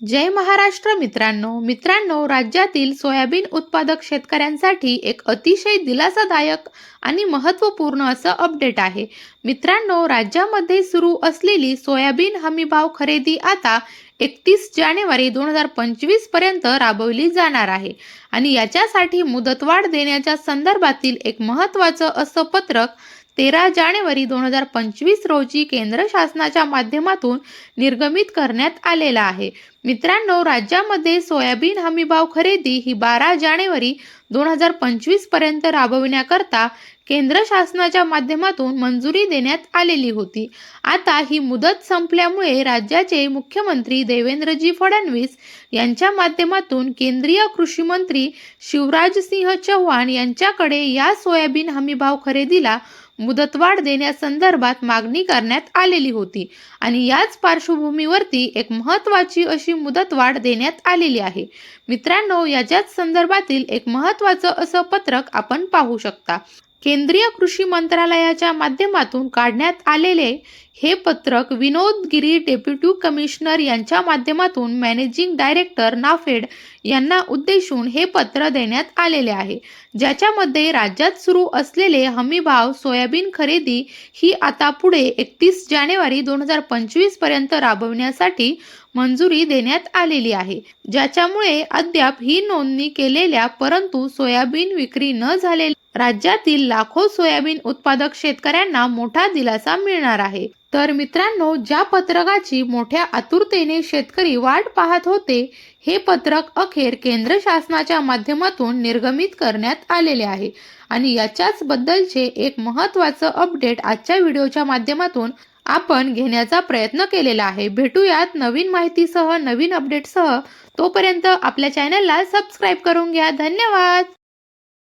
जय महाराष्ट्र मित्रांनो. मित्रांनो राज्यातील सोयाबीन उत्पादक शेतकऱ्यांसाठी एक अतिशय दिलासादायक आणि महत्त्वपूर्ण असं अपडेट आहे. मित्रांनो राज्यामध्ये सुरू असलेली सोयाबीन हमीभाव खरेदी आता एकतीस जानेवारी दोन हजार पंचवीसपर्यंत राबवली जाणार आहे. आणि याच्यासाठी मुदतवाढ देण्याच्या संदर्भातील एक महत्त्वाचं असं पत्रक तेरा जानेवारी दोन हजार पंचवीस रोजी केंद्र शासनाच्या माध्यमातून निर्गमित करण्यात आलेला आहे. मित्रांनो राज्यामध्ये सोयाबीन हमीभाव खरेदी ही बारा जानेवारी दोन हजार पंचवीसपर्यंत राबविण्याकरता केंद्र शासनाच्या माध्यमातून मंजुरी देण्यात आलेली होती. आता ही मुदत संपल्यामुळे राज्याचे मुख्यमंत्री देवेंद्रजी फडणवीस यांच्या माध्यमातून केंद्रीय कृषी मंत्री शिवराज सिंह चौहान यांच्याकडे या सोयाबीन हमीभाव खरेदीला मुदतवाढ देण्यासंदर्भात मागणी करण्यात आलेली होती. आणि याच पार्श्वभूमीवरती एक महत्त्वाची अशी मुदतवाढ देण्यात आलेली आहे. मित्रांनो याच्याच संदर्भातील एक महत्त्वाचं असं पत्रक आपण पाहू शकता. केंद्रीय कृषी मंत्रालयाच्या माध्यमातून काढण्यात आलेले हे पत्रक विनोद गिरी डेप्युटी कमिशनर यांच्या माध्यमातून मॅनेजिंग डायरेक्टर नाफेड यांना उद्देशून हे पत्र देण्यात आलेले आहे. ज्याच्यामध्ये राज्यात सुरू असलेले हमीभाव सोयाबीन खरेदी ही आता पुढे एकतीस जानेवारी दोन हजार पंचवीसपर्यंत राबवण्यासाठी मंजुरी देण्यात आलेली आहे. ज्याच्यामुळे अद्याप ही नोंदणी केलेल्या परंतु सोयाबीन विक्री न झालेल्या राज्यातील लाखो सोयाबीन उत्पादक शेतकऱ्यांना मोठा दिलासा मिळणार आहे. तर मित्रांनो ज्या पत्रकाची मोठ्या आतुरतेने शेतकरी वाट पाहत होते हे पत्रक अखेर केंद्र शासनाच्या माध्यमातून निर्गमित करण्यात आलेले आहे. आणि याच्याच बद्दलचे एक महत्त्वाचं अपडेट आजच्या व्हिडिओच्या माध्यमातून आपण घेण्याचा प्रयत्न केलेला आहे. भेटूयात नवीन माहितीसह नवीन अपडेटसह तोपर्यंत आपल्या चॅनलला सबस्क्राईब करून घ्या. धन्यवाद!